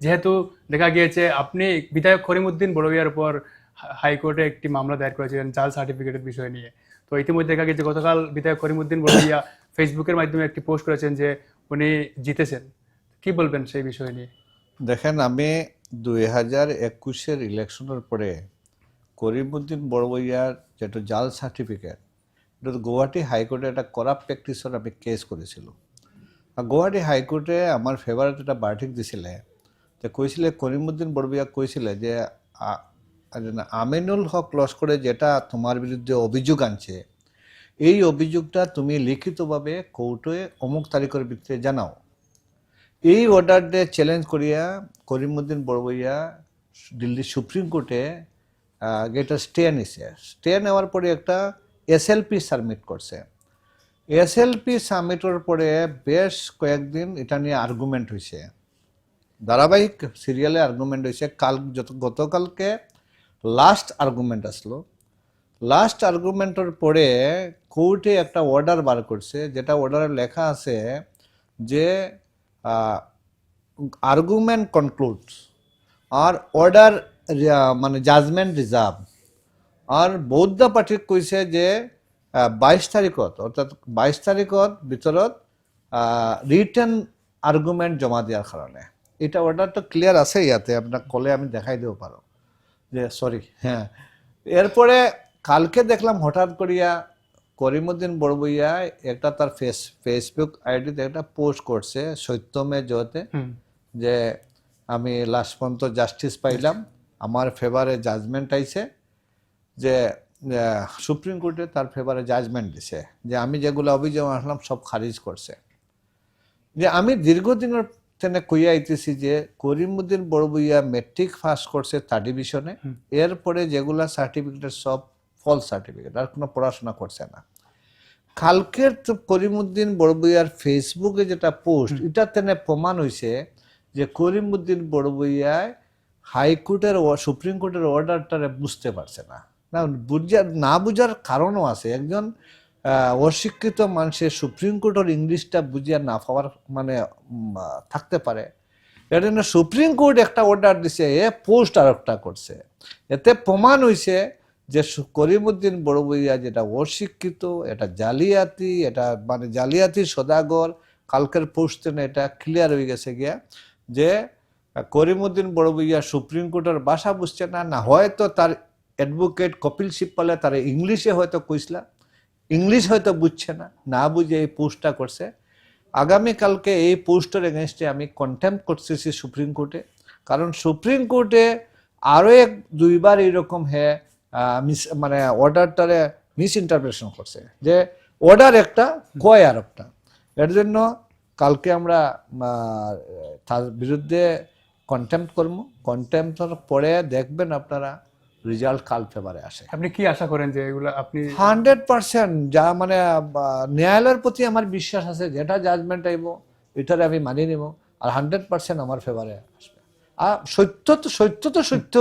যেহেতু দেখা গিয়েছে আপনি বিধায়ক করিমউদ্দিন বড়ভিয়ার উপর হাইকোর্টে একটি মামলা দায়ের করেছিলেন জাল সার্টিফিকেটের বিষয় নিয়ে। তো ইতিমধ্যে দেখা গেছে গতকাল বিধায়ক করিমউদ্দিন বড়ভিয়া ফেসবুকের মাধ্যমে একটি পোস্ট করেছেন যে উনি জিতেছেন। কি বলবেন সেই বিষয় নিয়ে? দেখেন, আমি দুই হাজার একুশের ইলেকশনের পরে করিমউদ্দিন বড়বইয়ার যেটা জাল সার্টিফিকেট এটা তো গুয়াহাটি হাইকোর্টে একটা করাপ প্র্যাকটিসের আমি কেস করেছিল আর গুয়াহাটি হাইকোর্টে আমার ফেভারিট একটা বার্টিক দিছিলে তো কৈছিলে করিমউদ্দিন বড়বইয়া কৈছিলে যে আমিনুল হক লস্করে যেটা তোমার বিরুদ্ধে অভিযোগ আনছে, এই অভিযোগটা তুমি লিখিতভাবে কোর্টে অমুক তারিখের ভিত্তিতে জানাও। এই অর্ডারটা চ্যালেঞ্জ করিয়া করিমউদ্দিন বড়বইয়া দিল্লি সুপ্রিম কোর্টে এটা স্টে নিছে। স্টে নেওয়ার পরে একটা এসএলপি সাবমিট করছে। এসএলপি সাবমিটের পরে বেশ কয়েকদিন এটা নিয়ে আর্গুমেন্ট হয়েছে ধারাবাহিক সিরিয়ালে আর্গুমেন্ট হয়েছে কাল যত, গতকালকে লাস্ট আর্গুমেন্ট আসলো। লাস্ট আর্গুমেন্টের পরে কোর্টে একটা অর্ডার বার করছে, যেটা অর্ডারে লেখা আছে যে আর্গুমেন্ট কনক্লুডস আর অর্ডার মানে জাজমেন্ট রিজার্ভ আর বৌদ্ধ পাঠিক কৈছে যে বাইশ তাৰিখত অৰ্থাৎ বাইশ তাৰিখত ভিতৰত রিটার্ন আর্গুমেন্ট জমা দিয়ার কারণে। এটা অর্ডারটা ক্লিয়ার আছে ইয়াতে আপনার কলে আমি দেখাই দিব পারো। যে সরি হ্যাঁ। এরপরে কালকে দেখলাম হঠাৎ করিয়া করিমুদ্দিন বড়বইয়া একটা তার ফেস ফেসবুক আইডিতে একটা পোস্ট করছে সত্যমে জয়তে যে আমি লাস্ট পর্যন্ত জাস্টিস পাইলাম আমার ফেভারে জাজমেন্ট আইছে যে সুপ্রিম কোর্টে তার ফেভারে জাজমেন্ট দিছে যে আমি যেগুলো অভিযোগ আসলাম সব খারিজ করছে। যে আমি দীর্ঘদিনের তেনে কইয়া আইতেছি যে করিমউদ্দিন বড়বইয়া মেট্রিক পাস করছে থার্ড ডিভিশনে এরপরে যেগুলা সার্টিফিকেট সব ফল সার্টিফিকেট আর কোনো পড়াশোনা করছে না। কালকের তো করিমউদ্দিন বড়বইয়ার ফেসবুকে যেটা পোস্ট এটা তেনে প্রমাণ হয়েছে যে করিমউদ্দিন বড়বইয়ায় হাইকোর্টের সুপ্রিম কোর্টের অর্ডারটারে বুঝতে পারছে না। না বুঝার না বুঝার কারণও আছে। একজন অশিক্ষিত মানুষের সুপ্রিম কোর্টের ইংলিশটা বুঝিয়া না পাওয়ার মানে থাকতে পারে। জন্য সুপ্রিম কোর্ট একটা অর্ডার দিছে, এ পোস্ট আর একটা করছে। এতে প্রমাণ হয়েছে যে করিমুদ্দিন বড়বইয়া যেটা অশিক্ষিত, এটা জালিয়াতি, এটা মানে জালিয়াতি সদাগর, কালকের পোস্টে এটা ক্লিয়ার হয়ে গেছে গিয়া যে করিমুদ্দিন বড়বইয়া সুপ্রিম কোর্টের ভাষা বুঝছে না না হয়তো তার অ্যাডভোকেট কপিল সিপ্পালে তার ইংলিশে হয়তো কইসলা। ইংলিশ হয়তো বুঝছে না না বুঝে এই পোস্টটা করছে। আগামীকালকে এই পোস্টের এগেনস্টে আমি কন্টেম্প করতেছি সুপ্রিম কোর্টে, কারণ সুপ্রিম কোর্টে আরও এক দুইবার এইরকম হে মিস- মানে অর্ডারটারে মিস ইন্টারপ্রেশন করছে, যে অর্ডার একটা, কয় আর একটা এর জন্য কালকে আমরা তার বিরুদ্ধে কন্টেম্প করব। কন্টেম্পের পরে দেখবেন আপনারা রেজাল্ট কাল ফেভারে আসে। আপনি কি আশা করেন যে এগুলো আপনি হান্ড্রেড পার্সেন্ট যা মানে ন্যায়ালয়ের প্রতি আমার বিশ্বাস আছে যেটা জাজমেন্ট আইব এটারে আমি মানি নিব আর হান্ড্রেড পার্সেন্ট আমার ফেভারে আসবে। আর সত্য তো সত্য তো সত্য।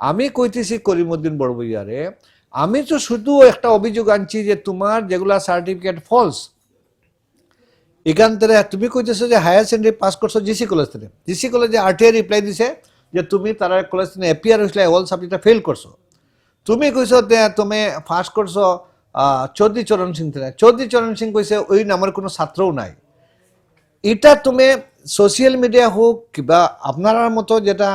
আমি কইতেছি করিমউদ্দিন বড়বইয়ারে আমি তো শুধু একটা অভিযোগ আনছি যে তোমার যেগুলা সার্টিফিকেট ফলস এখান থেকে তুমি কইতেছো যে হায়ার সেকেন্ডারি পাস করছ জিসি কলেজ থেকে। জিসি কলেজে আরটিআই রিপ্লাই দিছে যে তুমি তারা কলেজ থেকে এপিআর হয়েছিল অল সাবজেক্টটা ফেল করছ। তুমি কইছো যে তুমি পাস করছ চৌধুরী চরণ সিং থেকে। চৌধুরী চরণ সিং কইছে, ওই নামের কোনো ছাত্রও নাই। এটা তুমি সোশ্যাল মিডিয়া হোক কিবা আপনার মতো যেটা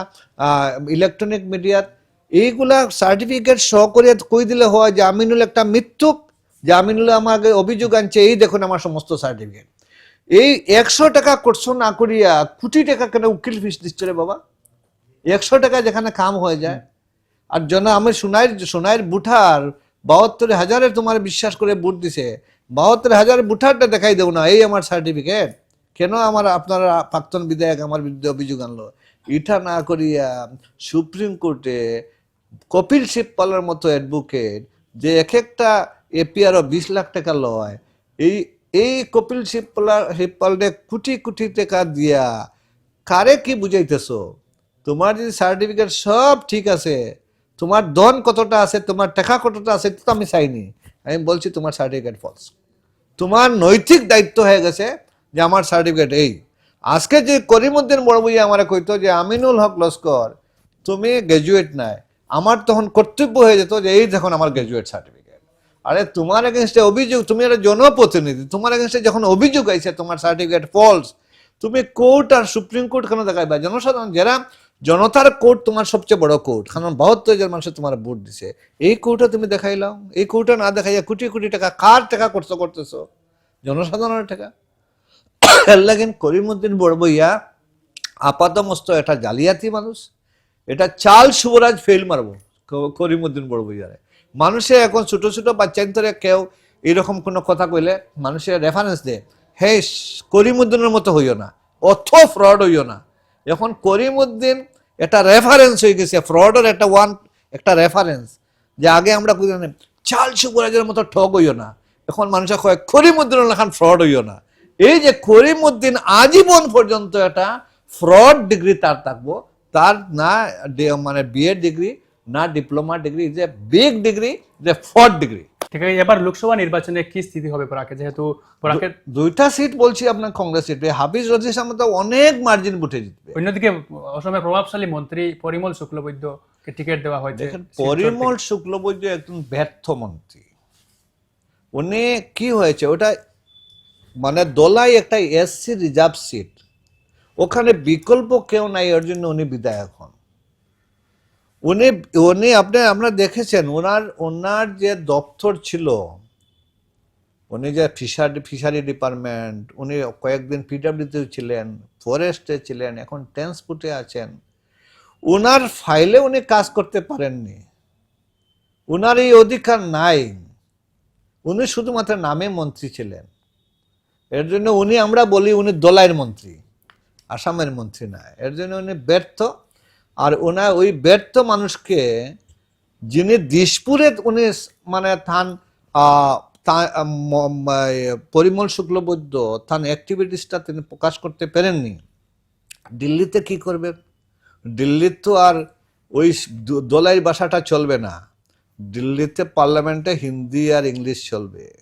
ইলেকট্রনিক মিডিয়াত এইগুলা সার্টিফিকেট সহ করে কই দিলে হয় যে আমিনুল একটা মৃত্যুক, যে আমিনুল আমাকে অভিযোগ আনছে, এই দেখুন আমার সমস্ত সার্টিফিকেট এই একশো টাকা করছ না করিয়া, কোটি টাকা কেন উকিল ফিস দিচ্ছে রে বাবা? একশো টাকা যেখানে কাম হয়ে যায়। আর জন আমি সোনাইর সোনাইর বুঠার বাহাত্তর হাজারে তোমার বিশ্বাস করে বুট দিছে। বাহাত্তর হাজার বুঠারটা দেখাই দেবো না, এই আমার সার্টিফিকেট কেন আমার আপনারা প্রাক্তন বিধায়ক আমার বিরুদ্ধে অভিযোগ আনলো? এটা না করিয়া সুপ্রিম কোর্টে কপিল শিবপালের মতো অ্যাডভোকেট যে এক একটা এপিআরও বিশ লাখ টাকা লয়, এই এই কপিল শিবপালার শিবপালকে কোটি কোটি টাকা দিয়া কারে কি বুঝাইতেছো? তোমার যদি সার্টিফিকেট সব ঠিক আছে, তোমার ধন কতটা আছে, তোমার টাকা কতটা আছে তো আমি চাইনি। আমি বলছি তোমার সার্টিফিকেট ফলস তোমার নৈতিক দায়িত্ব হয়ে গেছে যে আমার সার্টিফিকেট এই। আজকে যে করিমউদ্দিন বড় বইয়া আমার কইতো যে, আমিনুল হক লস্কর, তুমি গ্রাজুয়েট নাই। আমার তখন কর্তব্য হয়ে যেত যে, এই দেখুন আমার গ্রাজুয়েট সার্টিফিকেট আরে তোমার এগেনস্টে অভিযোগ, তুমি একটা জনপ্রতিনিধি, তোমার এগেনস্টে যখন অভিযোগ আইছে তোমার সার্টিফিকেট ফলস তুমি কোর্ট আর সুপ্রিম কোর্ট কেন দেখাইবা? জনসাধারণ যারা জনতার কোর্ট তোমার সবচেয়ে বড় কোর্ট কারণ বাহাত্তর হাজার মানুষ তোমার ভোট দিছে। এই কোর্টে তুমি দেখাইলাও এই কোর্টে না দেখাইয়া কোটি কোটি টাকা কার টাকা খরচ করতেছো? জনসাধারণের টাকা। লাগেন করিমউদ্দিন বড়বইয়া আপাত মস্ত এটা জালিয়াতি মানুষ, এটা চাল শুভরাজ ফেল মারবো, ক- করিমউদ্দিন বড়বইয়ারে মানুষে এখন ছোট ছোট বাচ্চান্তরে কেউ এরকম কোনো কথা কইলে মানুষের রেফারেন্স দেয়। হে করিমউদ্দিনের মতো হইও না। অথ ফ্রড হইও না। এখন করিমউদ্দিন একটা রেফারেন্স হয়ে গেছে ফ্রডের একটা ওয়ান একটা রেফারেন্স যে আগে আমরা চাল শুভরাজের মতো ঠগ হইও না, এখন মানুষের কয় করিমউদ্দিন লেখান ফ্রড হইও না। এই যে করিমউদ্দিন আজীবন পর্যন্ত এটা ফ্রড ডিগ্রি তার থাকব, তার না মানে বিএ ডিগ্রি না diploma degree a big degree a fraud degree ঠিক আছে? এবার লোকসভা নির্বাচনে কি স্থিতি হবে পরাকে? যেহেতু পরাকের দুইটা সিট বলছি আপনার কংগ্রেস সিটে হাফিজ রজিস আহমেদ তো অনেক মার্জিন বুটে জিতবে। অন্যদিকে অসমের প্রভাবশালী মন্ত্রী পরিমল শুক্লবৈদ্যকে টিকিট দেওয়া হয়েছে দেখেন পরিমল শুক্লবৈদ্য একজন ব্যর্থ মন্ত্রী। উনি কি হয়েছে? ওটা মানে দোলাই একটা এসসি রিজার্ভ সিট ওখানে বিকল্প কেউ নাই ওর জন্য উনি বিধায়ক হন। উনি উনি আপনি, আমরা দেখেছেন ওনার ওনার যে দপ্তর ছিল, উনি যে ফিশারি ফিশারি ডিপার্টমেন্ট, উনি কয়েকদিন পিডাব্লিউতে ছিলেন, ফরেস্টে ছিলেন, এখন ট্রান্সপোর্টে আছেন ওনার ফাইলে উনি কাজ করতে পারেননি। ওনার এই অধিকার নাই। উনি শুধুমাত্র নামে মন্ত্রী ছিলেন। এর জন্য উনি, আমরা বলি উনি দোলাইয়ের মন্ত্রী, আসামের মন্ত্রী না, এর জন্য উনি ব্যর্থ। আর ওনার ওই ব্যর্থ মানুষকে যিনি দিশপুরে উনি মানে থান পরিমল শুক্লবৈদ্য তার অ্যাক্টিভিটিসটা তিনি প্রকাশ করতে পারেননি। দিল্লিতে কি করবে? দিল্লির তো আর ওই দোলাই ভাষাটা চলবে না। দিল্লিতে পার্লামেন্টে হিন্দি আর ইংলিশ চলবে।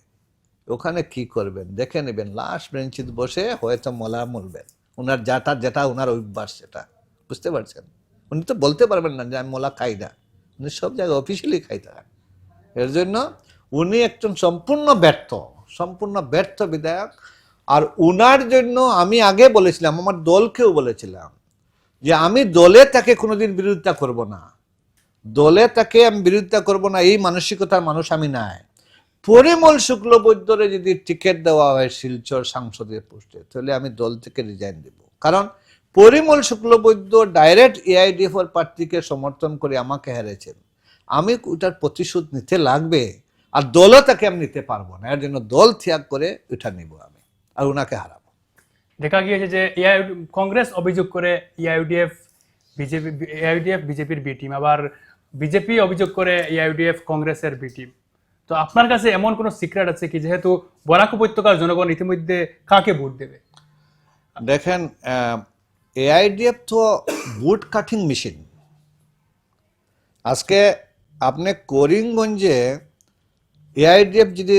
ওখানে কি করবেন? দেখে নেবেন। লাস্ট বেঞ্চিত বসে হয়তো মলা মলবেন। ওনার যাটা যেটা ওনার অভ্যাস সেটা। বুঝতে পারছেন? উনি তো বলতে পারবেন না যে আমি মলা না উনি সব জায়গায় অফিসিয়ালি থাকেন এর জন্য উনি একজন সম্পূর্ণ ব্যর্থ সম্পূর্ণ ব্যর্থ বিধায়ক। আর উনার জন্য আমি আগে বলেছিলাম, আমার দলকেও বলেছিলাম যে আমি দলে তাকে কোনোদিন বিরোধিতা করব না। দলে তাকে আমি বিরোধিতা করব না, এই মানসিকতার মানুষ আমি নাই। পরিমল শুক্লবৈদ্যরে যদি টিকিট দেওয়া হয় শিলচর সাংসদের পোস্টে, তাহলে আমি দল থেকে রিজাইন দেব। কারণ পরিমল শুক্লবৈদ্য ডাইরেক্ট এআইডিএফ এর প্রার্থীকে সমর্থন করে আমাকে হেরেছেন। আমি ওটার প্রতিশোধ নিতে লাগবে আর দলও তাকে আমি নিতে পারব না। এর জন্য দল ত্যাগ করে ওটা নিব আমি আর ওনাকে হারাবো। দেখা গিয়েছে যে এআই কংগ্রেস অভিযোগ করে এআইউডিএফ বিজেপি এআইউডিএফ বিজেপির বি টিম আবার বিজেপি অভিযোগ করে এআইউডিএফ কংগ্রেসের বি টিম তো আপনার কাছে এমন কোনো সিক্রেট আছে কি? যেহেতু বরাক উপত্যকার জনগণ ইতিমধ্যে কাকে ভোট দেবে? দেখেন এআইডিএফ তো বুট কাটিং মেশিন আজকে আপনি করিমগঞ্জে এআইডিএফ যদি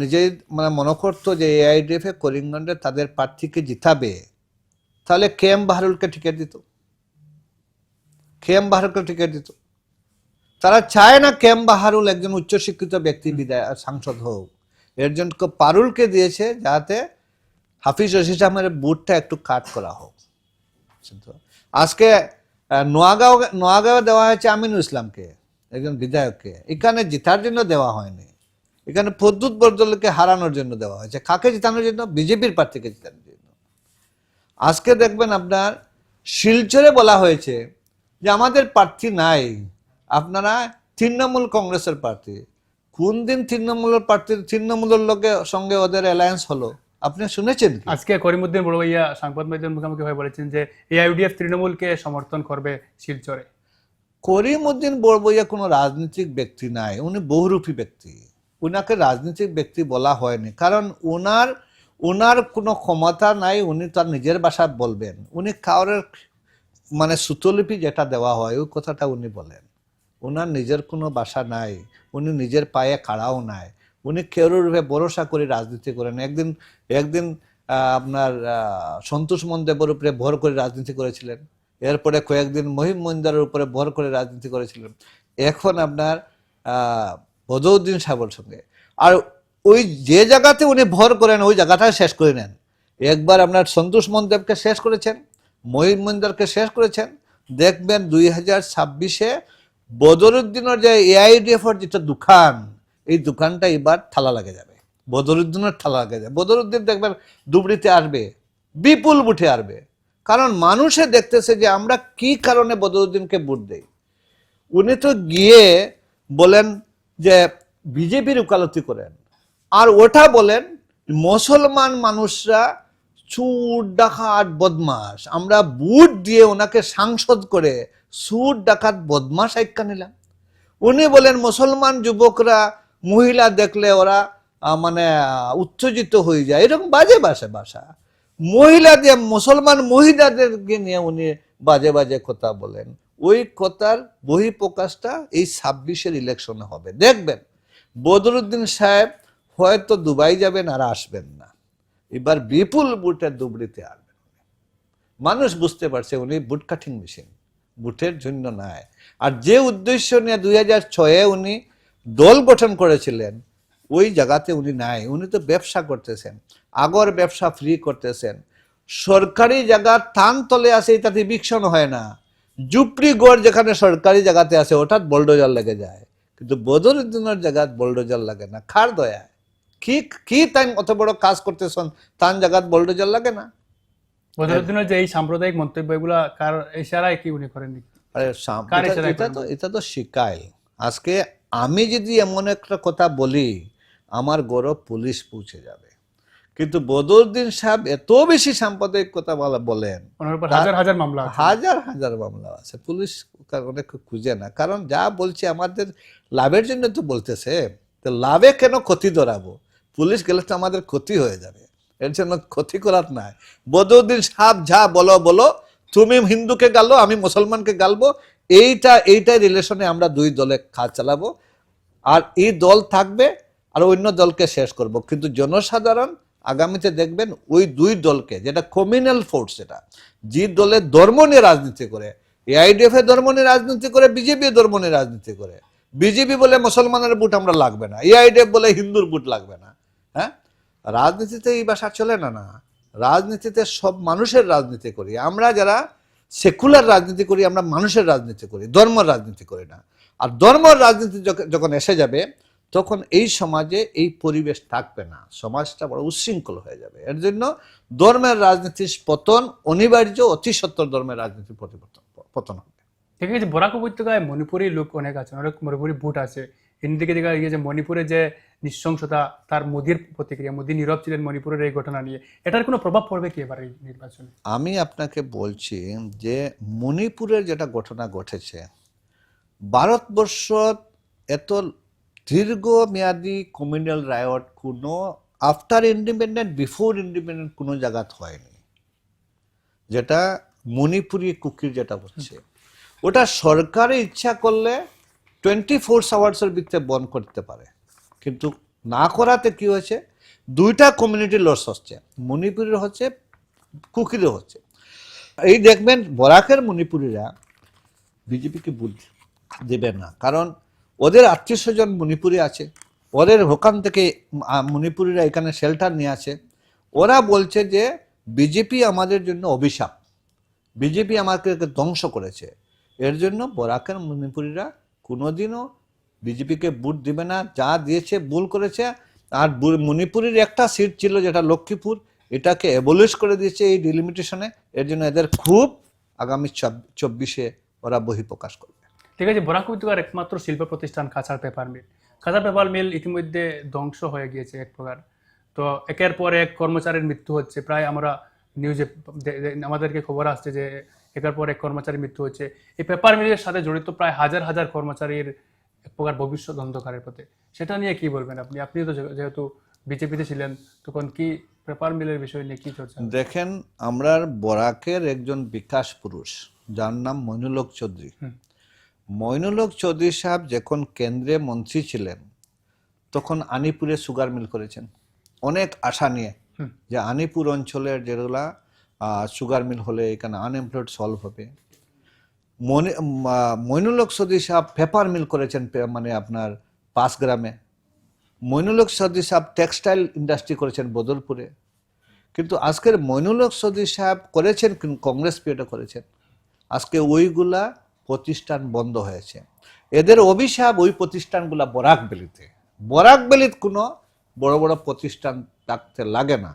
নিজেই মানে মনে করতো যে এআইডিএফ করিমগঞ্জে তাদের প্রার্থীকে জিতাবে, তাহলে কে এম বাহারুলকে টিকিট দিত? কে এম বাহারুলকে টিকিট দিত? তারা চায় না কে এম বাহারুল একজন উচ্চশিক্ষিত ব্যক্তি বিদায় সাংসদ হোক। এর জন্য পারুলকে দিয়েছে যাতে হাফিজ রশিদ আহমেদের বুটটা একটু কাট করা হোক। বুঝছেন আজকে নোয়াগাঁও নোয়াগাঁও দেওয়া হয়েছে আমিনুল ইসলামকে, একজন বিধায়ককে। এখানে জেতার জন্য দেওয়া হয়নি। এখানে প্রদ্যুৎ বর্দলকে হারানোর জন্য দেওয়া হয়েছে। কাকে জেতানোর জন্য? বিজেপির প্রার্থীকে জেতানোর জন্য। আজকে দেখবেন আপনার শিলচরে বলা হয়েছে যে আমাদের প্রার্থী নাই। আপনারা তৃণমূল কংগ্রেসের প্রার্থী। কোন দিন তৃণমূলের প্রার্থী, তৃণমূলের লোকের সঙ্গে ওদের অ্যালায়েন্স হলো? আপনি শুনেছেন আজকে করিমউদ্দিন বড়ভাইয়া সংবাদ মাধ্যম মুখোমুখি হয়ে বলেছেন যে এআইউডিএফ তৃণমূলকে সমর্থন করবে শিলচরে। করিমউদ্দিন বড়বইয়া কোনো রাজনৈতিক ব্যক্তি নাই উনি বহুরূপী ব্যক্তি। উনাকে রাজনৈতিক ব্যক্তি বলা হয়নি কারণ ওনার ওনার কোনো ক্ষমতা নাই উনি তার নিজের ভাষা বলবেন। উনি কাউরের মানে সুতলিপি যেটা দেওয়া হয় ওই কথাটা উনি বলেন। ওনার নিজের কোনো বাসা নাই উনি নিজের পায়ে কাড়াও নাই। উনি কেউর ভরসা করে রাজনীতি করেন। একদিন একদিন আপনার সন্তোষ মন্দেবের উপরে ভর করে রাজনীতি করেছিলেন। এরপরে কয়েকদিন মহিম মন্দারের উপরে ভর করে রাজনীতি করেছিলেন। এখন আপনার আহ, বদরুদ্দিন সাহেবের সঙ্গে। আর ওই যে জায়গাতে উনি ভর করেন ওই জায়গাটা শেষ করে নেন। একবার আপনার সন্তোষ মন্দেবকে শেষ করেছেন মহিম মন্দারকে শেষ করেছেন। দেখবেন দুই হাজার ছাব্বিশে বদরুদ্দিনের যে এআইডিএফ এর যেটা দোকান এই দোকানটা এবার ঠালা লাগে যাবে। বদরুদ্দিনের ঠালা লাগে যাবে। বদরুদ্দিন দেখবেন দুবড়িতে আসবে, বিপুল বুঠে আসবে। কারণ মানুষে দেখতেছে যে আমরা কি কারণে বদরুদ্দিনকে ভোট দেই। উনি তো গিয়ে বলেন যে বিজেপির উকালতি করেন। আর ওটা বলেন মুসলমান মানুষরা চুর, ডাকাত বদমাস আমরা বুট দিয়ে ওনাকে সাংসদ করে সুর ডাকাত বদমাস আইক্কা নিলাম। উনি বলেন মুসলমান যুবকরা মহিলা দেখলে ওরা মানে উত্তেজিত হয়ে যায়। এরকম বাজে বাসে বাসা মহিলা দিয়ে মুসলমান মহিলাদেরকে নিয়ে উনি বাজে বাজে কথা বলেন। ওই কথার বহিঃপ্রকাশটা এই ছাব্বিশের ইলেকশনে হবে। দেখবেন, বদরুদ্দিন সাহেব হয়তো দুবাই যাবেন আর আসবেন না। এবার বিপুল বুটে দুবড়িতে আসবেন। মানুষ বুঝতে পারছে উনি বুট কাটিং মেশিন বুটের জন্য নয় আর যে উদ্দেশ্য নিয়ে দুই হাজার ছয়ে উনি দল গঠন করেছিলেন ওই জায়গাতে উনি নাই। উনি তো ব্যবসা করতেছেন আগর ব্যবসা ফ্রি করতেছেন। সরকারি জায়গা টান তলে আছে এটাতে বিকশন হয় না। জুপড়ি গড় যেখানে সরকারি জায়গাতে আছে ওটাত বোল্ডোজার লেগে যায়। কিন্তু বদরুদ্দিনের জায়গাত বোল্ডোজার লাগে না খার দয়া কি কি তাই অত বড় কাজ করতেছেন তান জায়গাত বোল্ডোজার লাগে না? বদরুদ্দিনের যে এই সাম্প্রদায়িক মন্তব্য এগুলা কার ইশারায় কি উনি করেননি? আরে এটা- করেন? তো এটা তো শিকাই আজকে আমি যদি এমন একটা কথা বলি আমার গৌরব পুলিশ পৌঁছে যাবে। কিন্তু বদরুদ্দিন সাহেব এত বেশি সাম্প্রদায়িক কথা বলা বলেন হাজার হাজার মামলা আছে। হাজার হাজার মামলা আছে। পুলিশ অনেক খুঁজে না। কারণ যা বলছে আমাদের লাভের জন্য তো বলতেছে তো লাভে কেন ক্ষতি ধরাবো? পুলিশ গেলে তো আমাদের ক্ষতি হয়ে যাবে। এর জন্য ক্ষতি করার নাই। বদরুদ্দিন সাহেব যা বলো বলো। তুমি হিন্দুকে গালো আমি মুসলমানকে গালবো। এইটা, এইটাই রিলেশনে আমরা দুই দলে কাজ চালাবো। আর এই দল থাকবে, আর অন্য দলকে শেষ করব। কিন্তু জনসাধারণ আগামীতে দেখবেন ওই দুই দলকে, যেটা কমিউনাল ফোর্স এটা, যে দলে ধর্ম নিয়ে রাজনীতি করে এআইডিএফ এ ধর্ম নিয়ে রাজনীতি করে বিজেপি ধর্ম নিয়ে রাজনীতি করে বিজেপি বলে মুসলমানের বুট আমরা লাগবে না এআইডিএফ বলে হিন্দুর বুট লাগবে না হ্যাঁ? রাজনীতিতে এই ভাষা চলে না না। রাজনীতিতে সব মানুষের রাজনীতি করি। আমরা যারা সেকুলার রাজনীতি করি, আমরা মানুষের রাজনীতি করি, ধর্মের রাজনীতি করি না। আর ধর্মের রাজনীতি যখ- যখন এসে যাবে, তখন এই সমাজে এই পরিবেশ থাকবে না। সমাজটা বড় উচ্ছৃঙ্খল হয়ে যাবে। এর জন্য ধর্মের রাজনীতির পতন অনিবার্য, অতি সত্তর ধর্মের রাজনীতির পরিবর্তন পতন হবে। ঠিক আছে বরাক উপত্যকায় মণিপুরি লোক অনেক আছে, অনেক মণিপুরি ভোট আছে। এদিকে দেখা গিয়ে যে মণিপুরে যে নৃশংসতা, তার মোদির প্রতিক্রিয়া, মোদি নীরব ছিলেন মণিপুরের এই ঘটনা নিয়ে। এটার কোনো প্রভাব পড়বে কি এবার এই নির্বাচনে? আমি আপনাকে বলছি যে মণিপুরের যেটা ঘটনা ঘটেছে, ভারতবর্ষ এত দীর্ঘমেয়াদী কমিউনাল রায়ট কোনো আফটার ইন্ডিপেন্ডেন্ট বিফোর ইন্ডিপেন্ডেন্ট কোনো জায়গাত হয়নি। যেটা মণিপুরি কুকির যেটা হচ্ছে। ওটা সরকারে ইচ্ছা করলে টোয়েন্টি ফোর আওয়ার্সের ভিতরে বন্ধ করতে পারে। কিন্তু না করাতে কি হয়েছে? দুইটা কমিউনিটি লস হচ্ছে। মণিপুরের হচ্ছে, কুকিরও হচ্ছে। এই দেখবেন, বরাকের মণিপুরীরা বিজেপিকে বুঝ দেবে না। কারণ ওদের আত্মীয় স্বজন মণিপুরে আছে। ওদের ওখান থেকে মণিপুরীরা এখানে শেল্টার নিয়ে আছে। ওরা বলছে যে, বিজেপি আমাদের জন্য অভিশাপ। বিজেপি আমাকে ধ্বংস করেছে। এর জন্য বরাকের মণিপুরীরা কোনোদিনও বিজেপিকে বুট দিবে না, যা দিয়েছে, ভুল করেছে। আর মণিপুরের একটা সিট ছিল যেটা লক্ষ্মীপুর, এটাকে অ্যাবলিশ করে দিয়েছে এই ডিলিমিটেশনে এর জন্য এদের খুব আগামী চব্বিশে ওরা বহিঃপ্রকাশ করবে। ঠিক আছে, বরাক উপত্যকার একমাত্র শিল্প প্রতিষ্ঠান Cachar paper mill. Cachar paper mill ইতিমধ্যে ধ্বংস হয়ে গিয়েছে এক প্রকার। তো একের পর এক কর্মচারীর মৃত্যু হচ্ছে। প্রায় আমরা নিউজে আমাদেরকে খবর আসছে যে একের পর এক কর্মচারীর মৃত্যু হচ্ছে। এই পেপার মিলের সাথে জড়িত প্রায় হাজার হাজার কর্মচারীর এক প্রকার ভবিষ্যৎ অন্ধকারের পথে। সেটা নিয়ে কি বলবেন আপনি? আপনিও তো যেহেতু বিজেপিতে ছিলেন তখন কি পেপার মিলের বিষয় নিয়ে কি চর্চা? দেখেন আমরা বরাকের একজন বিকাশ পুরুষ যার নাম মইনুলক চৌধুরী। মইনুলক চৌধুরী সাহেব যখন কেন্দ্রে মন্ত্রী ছিলেন তখন আনিপুরে সুগার মিল করেছেন। অনেক আশা নিয়ে যে আনিপুর অঞ্চলের যেগুলা সুগার মিল হলে এখানে আনএমপ্লয়েড সলভ হবে। মইনুলক সদি সাহেব পেপার মিল করেছেন মানে আপনার পাঁচ গ্রামে। মইনুলক সদি সাহেব টেক্সটাইল ইন্ডাস্ট্রি করেছেন বদলপুরে। কিন্তু আজকের মইনুলক সদি সাহেব করেছেন কিন্তু কংগ্রেস পিরিয়ডে করেছেন। আজকে ওইগুলা প্রতিষ্ঠান বন্ধ হয়েছে। এদের অভিশাপ ওই প্রতিষ্ঠানগুলা বরাক বেলিতে। বরাক বেলিত কোনো বড় বড় প্রতিষ্ঠান থাকতে লাগে না।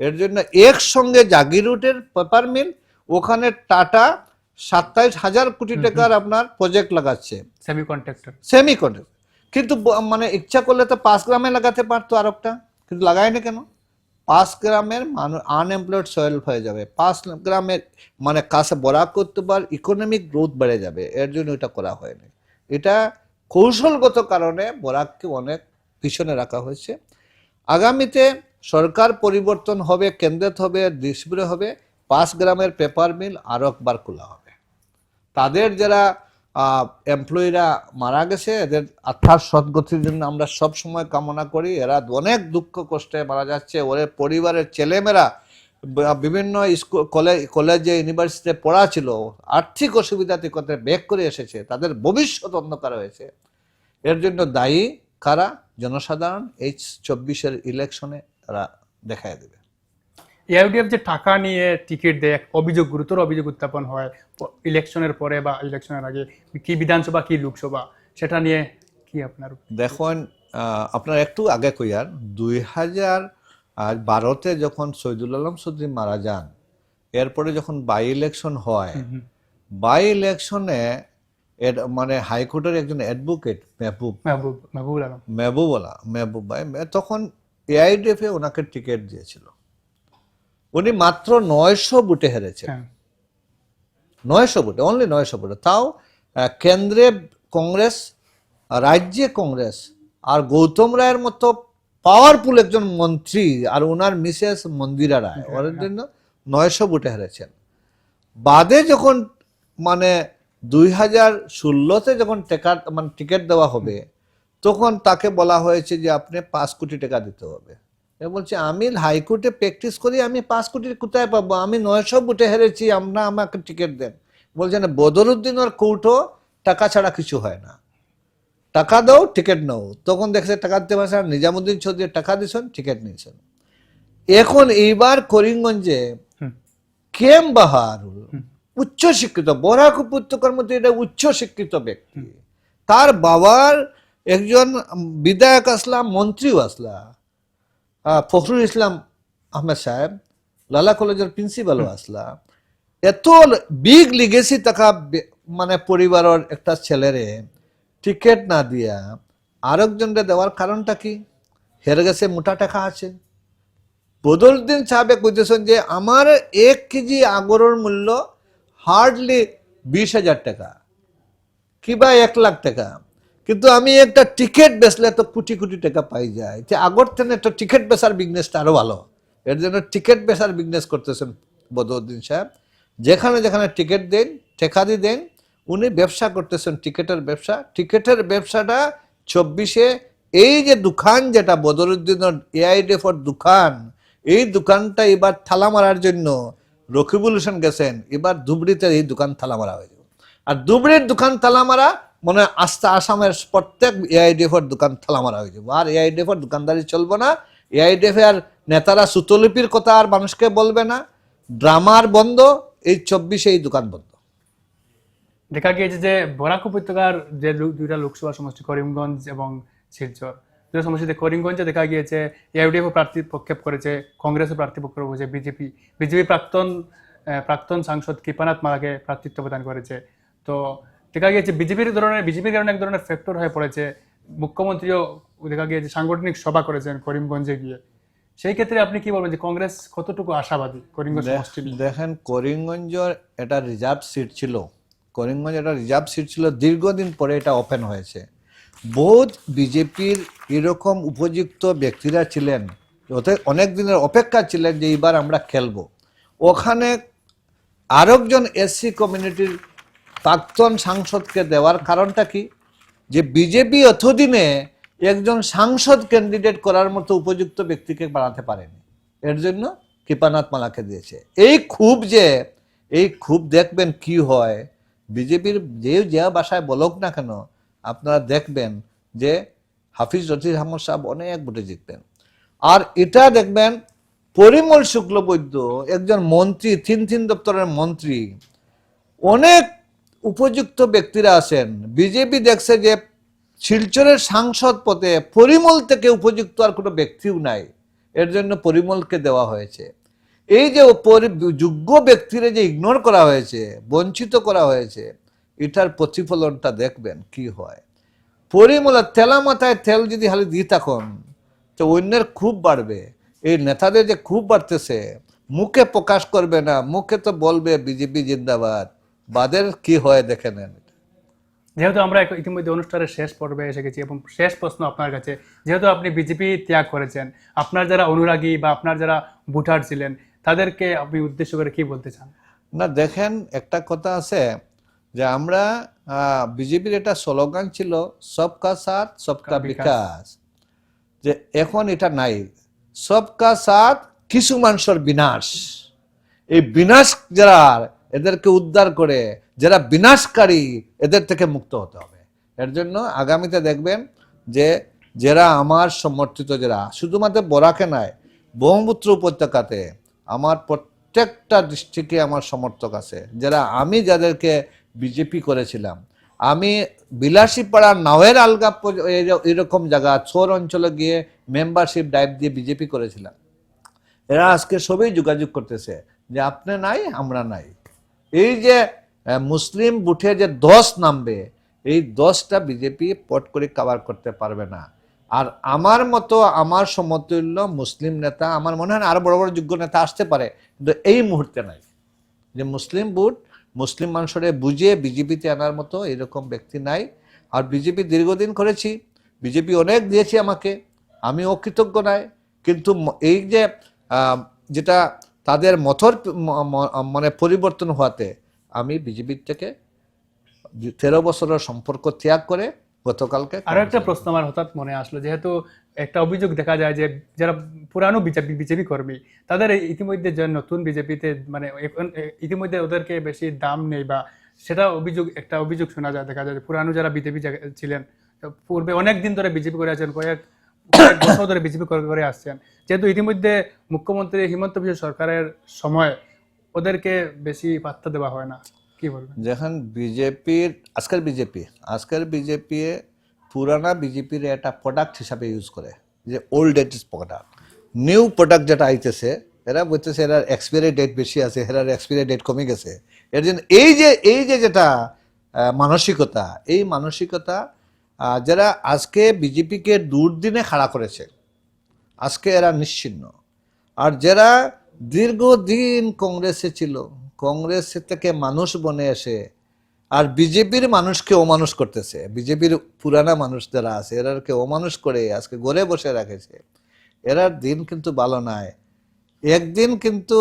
এর জন্য একসঙ্গে জাগিরুটের পেপার মিল ওখানে টাটা সাতাইশ হাজার কোটি টাকার আপনার প্রজেক্ট লাগাচ্ছে। সেমি কন্ট্রাক্টর সেমি কন্ডাক্টর কিন্তু মানে ইচ্ছা করলে তো পাঁচ গ্রামে লাগাতে পারতো আর একটা কিন্তু লাগায়নি কেন? পাঁচ গ্রামের মানুষ আনএমপ্লয়েড সয়েল হয়ে যাবে। পাঁচ গ্রামের মানে কাছে বরাক করতে পার ইকোনমিক গ্রোথ বেড়ে যাবে। এর জন্য এটা করা হয়নি। এটা কৌশলগত কারণে বরাককে অনেক পিছনে রাখা হয়েছে। আগামীতে সরকার পরিবর্তন হবে কেন্দ্রে হবে দিশপুরে হবে। পাঁচ গ্রামের পেপার মিল আরও একবার খোলা হবে। তাদের যারা এমপ্লয়িরা মারা গেছে, এদের আত্মার সদ্গতির জন্য আমরা সব সময় কামনা করি। এরা অনেক দুঃখ কষ্টে মারা যাচ্ছে। ওদের পরিবারের ছেলেমেয়েরা বিভিন্ন স্কুল কলেজ কলেজে ইউনিভার্সিটিতে পড়া ছিল, আর্থিক অসুবিধাতে কত ব্যাক করে এসেছে। তাদের ভবিষ্যৎ অন্ধকার হয়েছে। এর জন্য দায়ী কারা? জনসাধারণ, এই চব্বিশের ইলেকশনে এরা দেখায় দেবে। এআইডিএফ যে টাকা নিয়ে টিকিট দেয় অভিযোগ গুরুতর অভিযোগ উত্থাপন হয় ইলেকশনের পরে বা ইলেকশনের আগে কি বিধানসভা কি লোকসভা সেটা নিয়ে কি আপনার দেখুন আপনার একটু আগে কইয়ার দুই হাজার আর বারোতে যখন শহীদুল আলম চৌধুরী মারা যান এরপরে যখন বাই ইলেকশন হয় বাই ইলেকশনে মানে হাইকোর্টের একজন অ্যাডভোকেট মেহবুব। মেহবুব মেহবুবুল আলম। মেহবুবলা মেহবুব ভাই তখন এআইডিএফ এ ওনাকে টিকিট দিয়েছিল। উনি মাত্র নয়শো বুটে হেরেছেন। হ্যাঁ। নয়শো বুটে অনলি নয়শো ভোটে তাও কেন্দ্রে কংগ্রেস রাজ্যে কংগ্রেস আর গৌতম রায়ের মতো পাওয়ারফুল একজন মন্ত্রী আর ওনার মিসেস মন্দিরা রায় ওর জন্য নয়শো বুটে হেরেছেন। বাদে যখন মানে দুই হাজার ষোলোতে যখন টেকা মানে টিকিট দেওয়া হবে তখন তাকে বলা হয়েছে যে আপনি পাঁচ কোটি টাকা দিতে হবে। বলছে আমি হাইকোর্টে প্র্যাকটিস করি আমি পাঁচ কোটি কোথায় পাবো? আমি নয়শো বুটে হেরেছি আমরা আমাকে টিকিট দেন। বলছেন বদরুদ্দিন ওর কৌটো টাকা ছাড়া কিছু হয় না। টাকা দাও টিকিট নাও। তখন দেখছে টাকা দিতে পারছে না। নিজামুদ্দিন চৌধুরী টাকা দিয়েছেন টিকিট নিয়েছেন। এখন এইবার করিমগঞ্জে। কেম বাহারুল উচ্চ শিক্ষিত বরাক উপত্যকার মধ্যে এটা উচ্চ শিক্ষিত ব্যক্তি। তার বাবার একজন বিধায়ক আসলা মন্ত্রীও আসলা ফখরুল ইসলাম আহমেদ সাহেব লালা কলেজের প্রিন্সিপালও আসলা। এত বিগ লিগেসি টাকা বে- মানে পরিবারের একটা ছেলেরে টিকিট না দিয়া আরেকজনকে দেওয়ার কারণটা কি? হেরে গেছে মোটা টাকা আছে। বদরুদ্দিন সাহেব কইতেছেন যে আমার এক কেজি আগরের মূল্য হার্ডলি বিশ হাজার টাকা। কিবা এক লাখ টাকা? কিন্তু আমি একটা টিকিট বেচলে তো কোটি কোটি টাকা পাই যায়। যে আগর থেকে একটা টিকিট বেচার বিজনেসটা আরও ভালো। এর জন্য টিকিট বেচার বিজনেস করতেছেন বদরুদ্দিন সাহেব। যেখানে যেখানে টিকিট দেন টেকাদি দেন, উনি ব্যবসা করতেছেন টিকিটের ব্যবসা। টিকিটের ব্যবসাটা চব্বিশে এই যে দোকান যেটা বদরুদ্দিনের এআইডিএফর দোকান এই দোকানটা এবার থালা মারার জন্য রকিবুল হোসেন গেছেন। এবার ধুবড়িতে এই দোকান থালা মারা হয়ে যাবে। আর দুবড়ির দোকান তালা মারা মনে হয় আস্তে আসামের প্রত্যেক এআইডিএফ এর দোকান তালা মারা হয়ে যাবে। আর এআইডিএফ এর দোকানদারি চলবে না। এআইডিএফ এর নেতারা সুতলিপির কথা আর মানুষকে বলবে না। ড্রামার বন্ধ, এই চব্বিশে এই দোকান বন্ধ। দেখা গিয়েছে যে বরাক উপত্যকার যে দুইটা লোকসভা সমষ্টি, করিমগঞ্জ এবং শিলচর দুটো সমষ্টিতে করিমগঞ্জে দেখা গিয়েছে ইউডিএফ প্রার্থী প্রক্ষেপ করেছে কংগ্রেসও প্রার্থী প্রক্ষেপ করেছে বিজেপি বিজেপি প্রাক্তন প্রাক্তন সাংসদ কৃপানাথ মালাকে প্রার্থিত্ব প্রদান করেছে। তো দেখা গিয়েছে বিজেপির ধরনের বিজেপির কারণে এক ধরনের ফ্যাক্টর হয়ে পড়েছে। মুখ্যমন্ত্রীও দেখা গিয়েছে সাংগঠনিক সভা করেছেন করিমগঞ্জে গিয়ে। সেই ক্ষেত্রে আপনি কি বলবেন যে কংগ্রেস কতটুকু আশাবাদী? করিমগঞ্জ দেখেন করিমগঞ্জের এটা রিজার্ভ সিট ছিল। করিমগঞ্জ এটা রিজার্ভ সিট ছিল দীর্ঘদিন পরে এটা ওপেন হয়েছে। বহুত বিজেপির এরকম উপযুক্ত ব্যক্তিরা ছিলেন অনেক দিনের অপেক্ষা ছিলেন যে এইবার আমরা খেলব। ওখানে আরেকজন এসসি কমিউনিটির প্রাক্তন সাংসদকে দেওয়ার কারণটা কি? যে বিজেপি অতদিনে একজন সাংসদ ক্যান্ডিডেট করার মতো উপযুক্ত ব্যক্তিকে বানাতে পারেনি। এর জন্য কৃপানাথ মালাকে দিয়েছে। এই খুব যে, এই খুব দেখবেন কি হয়, বিজেপির যে যে ভাষায় বলুক না কেন, আপনারা দেখবেন যে হাফিজ রতির আহমদ সাহেব অনেক ভোটে জিতবেন। আর এটা দেখবেন পরিমল শুক্লবৈদ্য, একজন মন্ত্রী, তিন তিন দপ্তরের মন্ত্রী, অনেক উপযুক্ত ব্যক্তিরা আছেন। বিজেপি দেখছে যে শিলচরের সাংসদ পদে পরিমল থেকে উপযুক্ত আর কোনো ব্যক্তিও নাই। এর জন্য পরিমলকে দেওয়া হয়েছে। এই যে যোগ্য ব্যক্তিরা যে ইগনোর করা হয়েছে, বঞ্চিত করা হয়েছে, এটার প্রতিফলনটা দেখবেন কি হয়। পরিমলের তেলা মাথায় তেল যদি হালি দিয়ে থাকুন, তো অন্যের খুব বাড়বে। এই নেতাদের যে খুব বাড়তেছে, মুখে প্রকাশ করবে না, মুখে তো বলবে বিজেপি জিন্দাবাদ। বাদের কি হয় দেখে নেন যেহেতু আমরা ইতিমধ্যে অনুষ্ঠানের শেষ পর্বে এসে গেছি এবং শেষ প্রশ্ন আপনার কাছে যেহেতু আপনি বিজেপি ত্যাগ করেছেন আপনার যারা অনুরাগী বা আপনার যারা ভোটার ছিলেন তাদেরকে আপনি উদ্দেশ্য করে কি বলতে চান? না দেখেন একটা কথা আছে যে আমরা বিজেপির একটা স্লোগান ছিল সবকা সাথ সবকা। বিকাশ। যে এখন এটা নাই। সবকা সাথ কিছু মানুষের বিনাশ। এই বিনাশ যারা এদেরকে উদ্ধার করে যারা বিনাশকারী, এদের থেকে মুক্ত হতে হবে। এর জন্য আগামীতে দেখবেন যে যারা আমার সমর্থিত যারা, শুধুমাত্র বরাকে নয়, ব্রহ্মপুত্র উপত্যকাতে আমার প্রত্যেকটা ডিস্ট্রিক্টে আমার সমর্থক আছে। যারা আমি যাদেরকে বিজেপি করেছিলাম, আমি বিলাসীপাড়া নাওয়ের আলগা এরকম জায়গা ছোর অঞ্চলে গিয়ে মেম্বারশিপ ডাইভ দিয়ে বিজেপি করেছিলাম। এরা আজকে সবই যোগাযোগ করতেছে যে আপনি নাই, আমরা নাই। এই যে মুসলিম বুথে যে দশ নামবে, এই দশটা বিজেপি পট করে কাভার করতে পারবে না। আর আমার মতো, আমার সমতুল্য মুসলিম নেতা, আমার মনে হয় না আরও বড় বড় যোগ্য নেতা আসতে পারে, কিন্তু এই মুহূর্তে নাই। যে মুসলিম বুট মুসলিম মানুষের বুঝিয়ে বিজেপিতে আনার মতো এরকম ব্যক্তি নাই। আর বিজেপি দীর্ঘদিন করেছি, বিজেপি অনেক দিয়েছে আমাকে আমি অকৃতজ্ঞ নাই। কিন্তু এই যে যেটা তাদের মথর মানে পরিবর্তন হওয়াতে আমি বিজেপির থেকে তেরো বছরের সম্পর্ক ত্যাগ করে গতকালকে আরও একটা প্রশ্ন আমার হঠাৎ মনে আসলো যেহেতু একটা অভিযোগ দেখা যায় যে যারা পুরানো বিজেপি বিজেপি কর্মী তাদের ইতিমধ্যে যে নতুন বিজেপিতে মানে ইতিমধ্যে ওদেরকে বেশি দাম নেই বা সেটা অভিযোগ একটা অভিযোগ শোনা যায় দেখা যায় পুরানো যারা বিজেপি ছিলেন পূর্বে অনেক দিন ধরে বিজেপি করে আছেন কয়েক বছর ধরে বিজেপি করে করে আসছেন। যেহেতু ইতিমধ্যে মুখ্যমন্ত্রী হিমন্ত বিশ্ব সরকারের সময় ওদেরকে বেশি পাত্তা দেওয়া হয় না। কি বলবেন? যখন বিজেপির, আজকের বিজেপি আজকের বিজেপি পুরানা বিজেপির একটা প্রোডাক্ট হিসাবে ইউজ করে, যে old date product new product যেটা আইতেছে, এরা বলতেছে এরার এক্সপায়ারি ডেট বেশি আছে, এরার এক্সপায়ারি ডেট কমে গেছে। এর জন্য এই যে এই যে যেটা মানসিকতা, এই মানসিকতা যারা আজকে বিজেপিকে দুর্দিনে খাড়া করেছে, আজকে এরা নিশ্চিন্ন। আর যারা দীর্ঘদিন কংগ্রেসে ছিল, কংগ্রেস থেকে মানুষ বনে এসে, আর বিজেপির মানুষকে অমানুষ করতেছে, বিজেপির পুরানা মানুষ যারা আছে, এরাকে অমানুষ করে আজকে গড়ে বসে রাখেছে। এরার দিন কিন্তু ভালো নয়। একদিন কিন্তু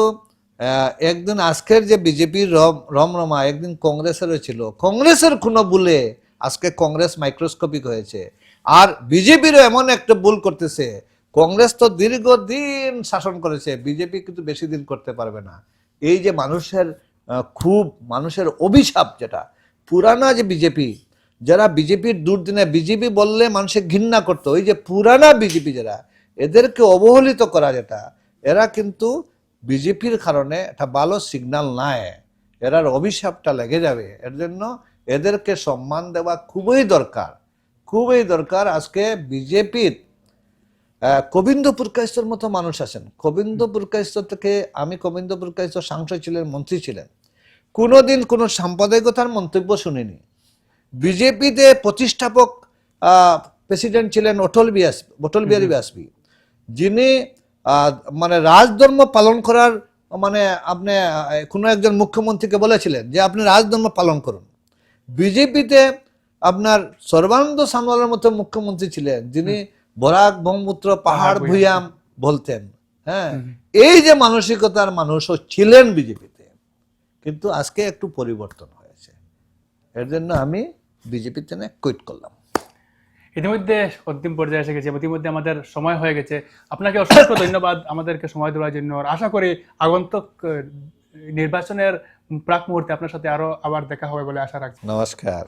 একদিন আজকের যে বিজেপির রম, রমরমা, একদিন কংগ্রেসেরও ছিল। কংগ্রেসের কোনো ভুলে আজকে কংগ্রেস মাইক্রোস্কোপিক হয়েছে। আর বিজেপিরও এমন একটা ভুল করতেছে, কংগ্রেস তো দীর্ঘদিন শাসন করেছে, বিজেপি কিন্তু বেশি দিন করতে পারবে না। এই যে মানুষের খুব মানুষের অভিশাপ যেটা, পুরানা যে বিজেপি, যারা বিজেপির দুর্দিনে, বিজেপি বললে মানুষের ঘৃণা করতো ওই যে পুরানা বিজেপি যারা, এদেরকে অবহেলিত করা যেটা, এরা কিন্তু বিজেপির কারণে একটা ভালো সিগন্যাল নাই এরার অভিশাপটা লেগে যাবে। এর জন্য এদেরকে সম্মান দেওয়া খুবই দরকার খুবই দরকার। আজকে বিজেপির কবিন্দ গোবিন্দপুর কাইস্তর মতো মানুষ আছেন। কবিন্দ কাইস্তর থেকে আমি গোবিন্দপুর কাইস্তর সাংসদ ছিলেন মন্ত্রী ছিলেন। কোনোদিন কোনো সাম্প্রদায়িকতার মন্তব্য শুনিনি। বিজেপিতে প্রতিষ্ঠাপক প্রেসিডেন্ট ছিলেন অটল বিয়াস অটল বিহারী বাজপেয়ী। যিনি মানে রাজধর্ম পালন করার মানে আপনি কোনো একজন মুখ্যমন্ত্রীকে বলেছিলেন যে আপনি রাজধর্ম পালন করুন। বিজেপিতে আপনার সর্বানন্দ সানোয়ালের মতো মুখ্যমন্ত্রী ছিলেন যিনি বরাক ব্রহ্মপুত্র পাহাড় ভুয়াম বলতেন হ্যাঁ? এই যে মানসিকতার মানুষও ছিলেন বিজেপিতে কিন্তু আজকে একটু পরিবর্তন হয়েছে। এর জন্য আমি বিজেপিতে না কুইট করলাম। ইতিমধ্যে অন্তিম পর্যায়ে এসে গেছে ইতিমধ্যে আমাদের সময় হয়ে গেছে। আপনাকে অসংখ্য ধন্যবাদ আমাদেরকে সময় দেওয়ার জন্য আর আশা করি আগন্তুক নির্বাচনের প্রাক মুহূর্তে আপনার সাথে আরও আবার দেখা হবে বলে আশা রাখছি। নমস্কার।